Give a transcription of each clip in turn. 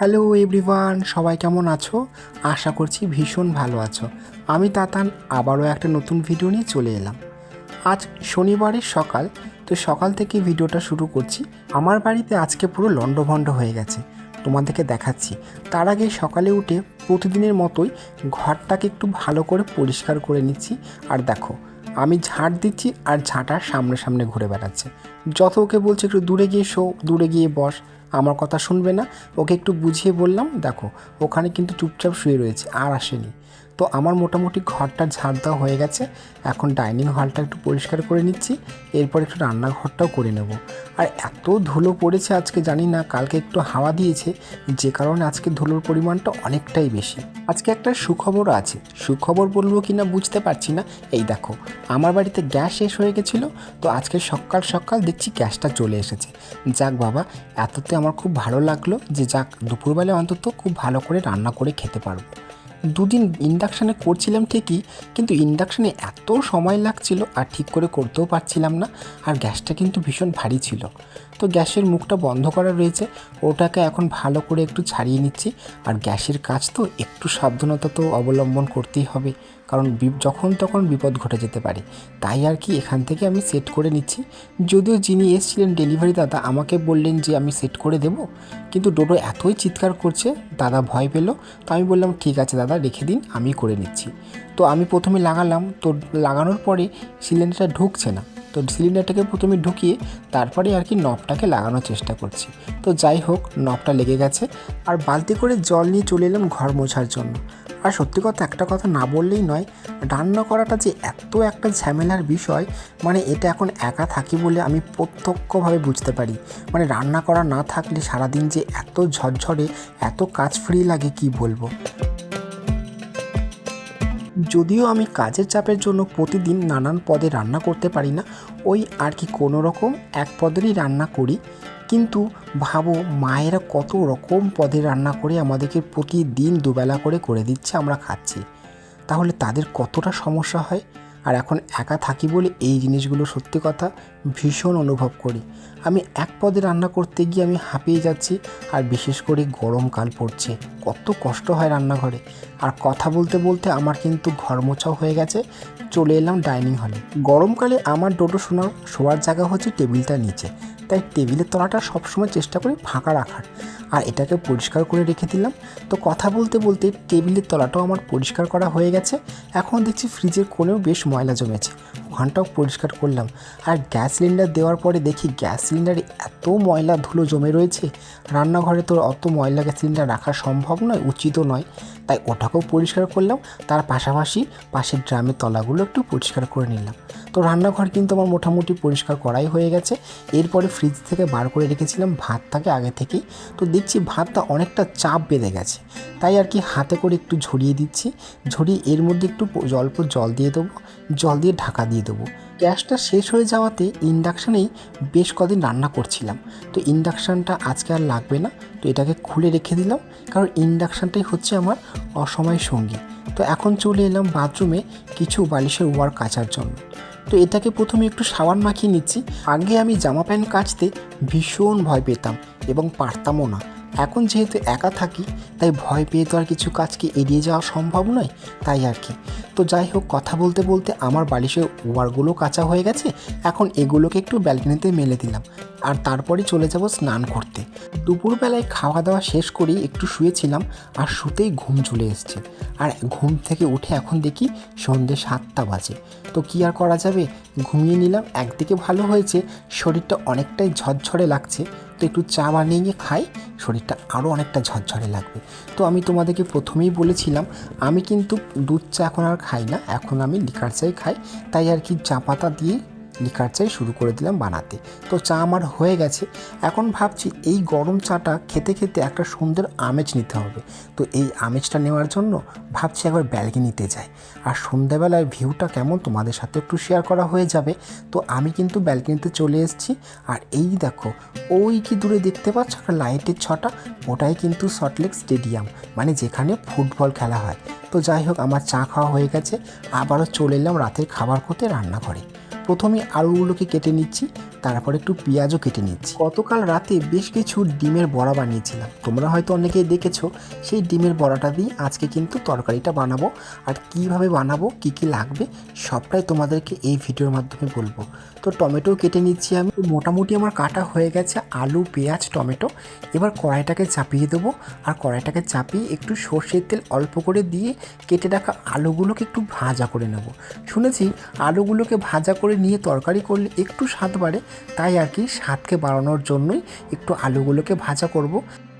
Hello everyone, সবাই কেমন আছো? আশা করছি ভীষণ ভালো আছো। আমি তাতান, আবারও একটা নতুন ভিডিও নিয়ে চলে এলাম। আজ শনিবারের সকাল, তো সকাল থেকে ভিডিওটা শুরু করছি। আমার বাড়িতে আজকে পুরো লণ্ডভণ্ড হয়ে গেছে, তোমাদেরকে দেখাচ্ছি। তার আগে সকালে উঠে প্রতিদিনের মতোই ঘরটাকে একটু ভালো করে পরিষ্কার করে নিচ্ছি। আর দেখো, আমি ঝাঁট দিচ্ছি আর ঝাঁটা সামনে সামনে ঘুরে বেড়াচ্ছে। যত ওকে বলছে একটু দূরে গিয়ে শো, দূরে গিয়ে বস। আমার কথা শুনবে না। ওকে একটু বুঝিয়ে বললাম, দেখো, ওখানে কিন্তু চুপচাপ শুয়ে রয়েছে, আর আসেনি। তো আমার মোটামুটি ঘরটা ঝাড় দেওয়া হয়ে গেছে। এখন ডাইনিং হলটা একটু পরিষ্কার করে নিচ্ছি, এরপর একটু রান্নাঘরটাও করে নেব। আর এত ধুলো পড়েছে আজকে জানি না, কালকে একটু হাওয়া দিয়েছে, যে কারণে আজকে ধুলোর পরিমাণটা অনেকটাই বেশি। আজকে একটা সুখবর আছে, সুখবর বলব কি না বুঝতে পারছি না। এই দেখো, আমার বাড়িতে গ্যাস শেষ হয়ে গেছিল, তো আজকে সকাল সকাল দেখছি গ্যাসটা চলে এসেছে। যাক বাবা, এততে আমার খুব ভালো লাগল যে যাক দুপুরবেলা অন্তত খুব ভালো করে রান্না করে খেতে পারব। দুদিন ইন্ডাকশানে করছিলাম ঠিকই, কিন্তু ইন্ডাকশানে এত সময় লাগছিল আর ঠিক করে করতেও পারছিলাম না, আর গ্যাসটা কিন্তু ভীষণ ভারী ছিল। তো গ্যাসের মুখটা বন্ধ করা রয়েছে, ওটাকে এখন ভালো করে একটু ছাড়িয়ে নিচ্ছি, আর গ্যাসের কাজ তো একটু সাবধানতা তো অবলম্বন করতেই হবে। কারণ যখন তখন বিপদ ঘটে যেতে পারে। তাই আর কি এখান থেকে আমি সেট করে নিচ্ছি। যদিও যিনি এসেছিলেন ডেলিভারি দাদা আমাকে বললেন যে আমি সেট করে দেব, কিন্তু ডোডো এতই চিৎকার করছে, দাদা ভয় পেল। তো আমি বললাম, ঠিক আছে দাদা, রেখে দিন, আমি করে নিচ্ছি। তো আমি প্রথমে লাগালাম। তো লাগানোর পরে সিলিন্ডারটা ঢুকছে না। তো সিলিন্ডারটাকে প্রথমে ঢুকিয়ে তারপরে আর কি নবটাকে লাগানোর চেষ্টা করছি। তো যাই হোক নবটা লেগে গেছে। আর বালতি করে জল নিয়ে চলে এলাম ঘর মোছার জন্য। আর সত্যি কথা, একটা কথা না বললেই নয়, রান্না করাটা যে এত একটা ঝামেলার বিষয় মানে এটা এখন একা থাকি বলে আমি প্রত্যক্ষভাবে বুঝতে পারি। মানে রান্না করা না থাকলে সারাদিন যে এত ঝরঝরে, এত কাজ ফ্রি লাগে কি বলব? যদিও আমি কাজের চাপের জন্য প্রতিদিন নানান পদে রান্না করতে পারি না, ওই আর কি কোনো রকম এক পদেরই রান্না করি। কিন্তু ভাবো, মায়েরা কত রকম পদে রান্না করে আমাদেরকে প্রতিদিন দুবেলা করে করে দিচ্ছে, আমরা খাচ্ছি। তাহলে তাদের কতটা সমস্যা হয়? আর এখন একা থাকি বলে এই জিনিসগুলো সত্যি কথা ভীষণ অনুভব করি। আমি এক পদে রান্না করতে গিয়ে আমি হাঁপিয়ে যাচ্ছি আর বিশেষ করে গরমকাল পড়ছে। কত কষ্ট হয় রান্নাঘরে। আর কথা বলতে বলতে আমার কিন্তু ঘর মোছাও হয়ে গেছে। চলে এলাম ডাইনিং হলে। গরমকালে আমার ডোটো শোনার শোয়ার জায়গা হচ্ছে টেবিলটা নিচে। তাই টেবিলের তলাটা সবসময় চেষ্টা করি ফাঁকা রাখার। আর এটাকে পরিষ্কার করে রেখে দিলাম। তো কথা বলতে বলতে টেবিলের তলাটাও আমার পরিষ্কার করা হয়ে গেছে। এখন দেখছি ফ্রিজের কোণেও বেশ ময়লা জমেছে। ওখানটাও পরিষ্কার করলাম। আর গ্যাস সিলিন্ডার দেওয়ার পরে দেখি গ্যাস সিলিন্ডারে এত ময়লা ধুলো জমে রয়েছে। রান্নাঘরে তো অত ময়লা গ্যাস সিলিন্ডার রাখা সম্ভব নয় উচিতও নয়। তাই ওটাকেও পরিষ্কার করলাম। তার পাশাপাশি পাশের ড্রামের তলাগুলো একটু পরিষ্কার করে নিলাম। তো রান্নাঘর কিন্তু আমার মোটামুটি পরিষ্কার করাই হয়ে গেছে। এরপরে ফ্রিজ থেকে বার করে রেখেছিলাম, ভাতটাকে আগে থেকেই। তো দেখছি ভাতটা অনেকটা চাপ বেঁধে গেছে। তাই আর কি হাতে করে একটু ঝরিয়ে দিচ্ছি। ঝরিয়ে এর মধ্যে একটু অল্প জল দিয়ে দেবো। জল দিয়ে ঢাকা দিয়ে গ্যাসটা শেষ হয়ে যাওয়াতে ইন্ডাকশানেই বেশ কদিন রান্না করছিলাম। তো ইন্ডাকশানটা আজকে আর লাগবে না, তো এটাকে খুলে রেখে দিলাম, কারণ ইন্ডাকশানটাই হচ্ছে আমার অসময় সঙ্গী। তো এখন চলে এলাম বাথরুমে কিছু বালিশের ওয়ার কাচার জন্য। তো এটাকে প্রথমে একটু সাবান মাখিয়ে নিচ্ছি। আগে আমি জামা প্যান্ট কাচতে ভীষণ ভয় পেতাম এবং পারতামও না। এখন যেহেতু একা থাকি, তাই ভয় পেয়ে তো আর কিছু কাজকে এড়িয়ে যাওয়া সম্ভব নয়, তাই আর কি। তো যাই হোক, কথা বলতে বলতে আমার বালিশের ওয়ারগুলো কাঁচা হয়ে গেছে, এখন এগুলোকে একটু ব্যালকনিতে মেলে দিলাম। আর তারপরে চলে যাব স্নান করতে। দুপুরবেলায় খাওয়া দাওয়া শেষ করেই একটু শুয়েছিলাম আর শুতেই ঘুম চলে এসছে। আর ঘুম থেকে উঠে এখন দেখি সন্ধে সাতটা বাজে। তো কী আর করা যাবে? ঘুমিয়ে নিলাম, একদিকে ভালো হয়েছে, শরীরটা অনেকটাই ঝরঝরে লাগছে। তো একটু চা বানিয়ে নিয়ে খাই, শরীরটা আরও অনেকটা ঝরঝরে লাগবে। তো আমি তোমাদেরকে প্রথমেই বলেছিলাম, আমি কিন্তু দুধ চা এখন আর খাই না, এখন আমি লিকার চাই খাই। তাই আর কি চা পাতা দিয়ে লিকার চাই শুরু করে দিলাম বানাতে। তো চা আমার হয়ে গেছে। এখন ভাবছি এই গরম চাটা খেতে খেতে একটা সুন্দর আমেজ নিতে হবে। তো এই আমেজটা নেওয়ার জন্য ভাবছি একবার ব্যালকনিতে যাই। আর সন্ধ্যাবেলায় ভিউটা কেমন তোমাদের সাথে একটু শেয়ার করা হয়ে যাবে। তো আমি কিন্তু ব্যালকনিতে চলে এসেছি। আর এই দেখো, ওই কি দূরে দেখতে পাচ্ছ? একটা লাইটের ছটা। ওটাই কিন্তু সল্টলেক স্টেডিয়াম মানে যেখানে ফুটবল খেলা হয়। তো যাই হোক, আমার চা খাওয়া হয়ে গেছে। আবারও চলে এলাম রাতের খাবার করতে রান্নাঘরে। প্রথমে আলুগুলোকে কেটে নিচ্ছি। তারপর একটু পেঁয়াজও কেটে নিচ্ছি। গতকাল রাতে বেশ কিছু ডিমের বড়া বানিয়েছিলাম। তোমরা হয়তো অনেকেই দেখেছ, সেই ডিমের বড়াটা দিয়ে আজকে কিন্তু তরকারিটা বানাবো। আর কীভাবে বানাবো, কি কি লাগবে, সবটাই তোমাদেরকে এই ভিডিওর মাধ্যমে বলব। তো টমেটো কেটে নিচ্ছি আমি। মোটামুটি আমার কাটা হয়ে গেছে আলু, পেঁয়াজ, টমেটো। এবার কড়াইটাকে চাপিয়ে দেবো। আর কড়াইটাকে চাপিয়ে একটু সর্ষের তেল অল্প করে দিয়ে কেটে রাখা আলুগুলোকে একটু ভাজা করে নেব। শুনেছি, আলুগুলোকে ভাজা করে নিয়ে তরকারি করলে একটু স্বাদ বাড়ে। তাই আর কি স্বাদকে বাড়ানোর জন্যই একটু আলুগুলোকে ভাজা করব।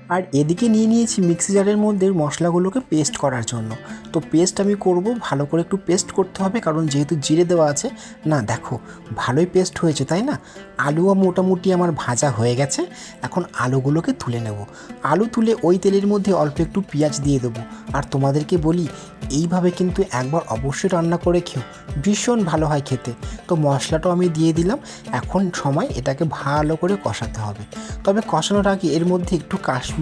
আর এদিকে নিয়ে নিয়েছি মিক্সি জারের মধ্যে মশলাগুলোকে পেস্ট করার জন্য। তো পেস্ট আমি করব, ভালো করে একটু পেস্ট করতে হবে, কারণ যেহেতু জিরে দেওয়া আছে, না দেখো, ভালোই পেস্ট হয়েছে, তাই না? আলুও মোটামুটি আমার ভাজা হয়ে গেছে, এখন আলুগুলোকে তুলে নেব। আলু তুলে ওই তেলের মধ্যে অল্প একটু পেঁয়াজ দিয়ে দেবো। আর তোমাদেরকে বলি, এইভাবে কিন্তু একবার অবশ্যই রান্না করে খেও, ভীষণ ভালো হয় খেতে। তো মশলাটাও আমি দিয়ে দিলাম, এখন সময় এটাকে ভালো করে কষাতে হবে। তবে কষানোর আগে এর মধ্যে একটু কাশ্মীরি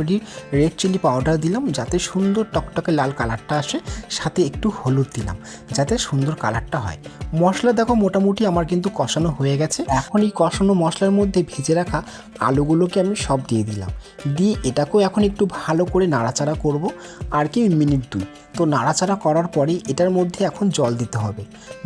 রেড চিলি পাউডার দিলাম, যাতে সুন্দর টকটকে লাল কালারটা আসে, সাথে একটু হলুদ দিলাম, যাতে সুন্দর কালারটা হয়। মশলা দেখো মোটামুটি আমার কিন্তু কষানো হয়ে গেছে। এখন এই কষানো মশলার মধ্যে ভেজে রাখা আলুগুলোকে আমি সব দিয়ে দিলাম। দিয়ে এটাকেও এখন একটু ভালো করে নাড়াচাড়া করব, আর কি মিনিট দুই। তো নাড়াচাড়া করার পরে এটার মধ্যে এখন জল দিতে হবে।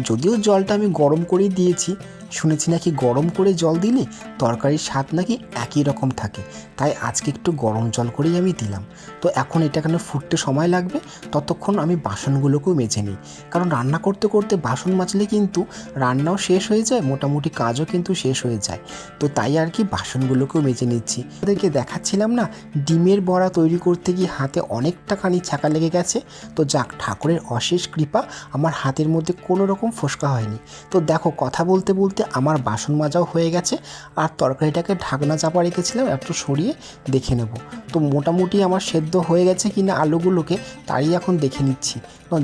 যদিও জলটা আমি গরম করেই দিয়েছি শুনেছি নাকি গরম করে জল দিলে তরকারির স্বাদ নাকি একই রকম থাকে। তাই আজকে একটু গরম জল করেই আমি দিলাম। তো এখন এটা কেন ফুটতে সময় লাগবে? ততক্ষণ আমি বাসনগুলোকেও মেজে নিই। কারণ রান্না করতে করতে বাসন মাজলে কিন্তু রান্নাও শেষ হয়ে যায়, মোটামুটি কাজও কিন্তু শেষ হয়ে যায়। তো তাই আর কি বাসনগুলোকেও মেজে নিচ্ছি। ওদেরকে দেখাচ্ছিলাম না, ডিমের বড়া তৈরি করতে গিয়ে হাতে অনেকটা খানি ছাকা লেগে গেছে। তো যাক, ঠাকুরের অশেষ কৃপা, আমার হাতের মধ্যে কোনো রকম ফোসকা হয়নি। তো দেখো, কথা বলতে বলতে আমার বাসন মাজাও হয়ে গেছে আর তরকারিটাকে ঢাকনা চাপা রেখেছিলাম, একটু সরিয়ে দেখে নেব। তো মোটামুটি আমার সেদ্ধ হয়ে গেছে কিনা আলুগুলোকে, তাই এখন দেখে নিচ্ছি।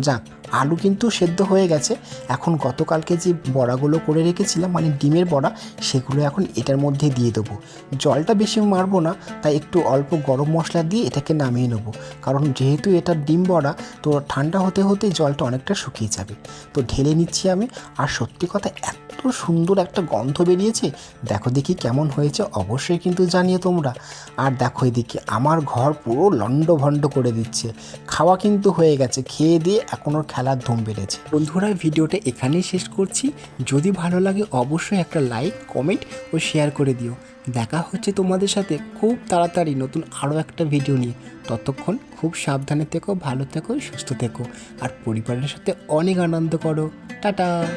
যাক, আলু কিন্তু সেদ্ধ হয়ে গেছে। এখন গতকালকে যে বড়াগুলো করে রেখেছিলাম মানে ডিমের বড়া, সেগুলো এখন এটার মধ্যে দিয়ে দেবো। জলটা বেশি মারবো না, তাই একটু অল্প গরম মশলা দিয়ে এটাকে নামিয়ে নেব। কারণ যেহেতু এটা ডিম বড়া, তো ঠান্ডা হতে হতে জলটা অনেকটা শুকিয়ে যাবে। তো ঢেলে নিচ্ছি আমি। আর সত্যি কথা, এত সুন্দর একটা গন্ধ বেরিয়েছে। দেখো দেখি কেমন হয়েছে, অবশ্যই কিন্তু জানিয়ে তোমরা। আর দেখো এদিকে, আমার ঘর পুরো লন্ড ভন্ড করে দিচ্ছে। খাওয়া কিন্তু হয়ে গেছে, খেয়ে দিয়ে এখনও খেলার ধুম বেড়েছে। বন্ধুরা, ভিডিওটা এখানেই শেষ করছি। যদি ভালো লাগে অবশ্যই একটা লাইক, কমেন্ট ও শেয়ার করে দিও। দেখা হচ্ছে তোমাদের সাথে খুব তাড়াতাড়ি নতুন আরও একটা ভিডিও নিয়ে। ততক্ষণ খুব সাবধানে থেকো, ভালো থেকো, সুস্থ থেকো। আর পরিবারের সাথে অনেক আনন্দ করো। টাটা!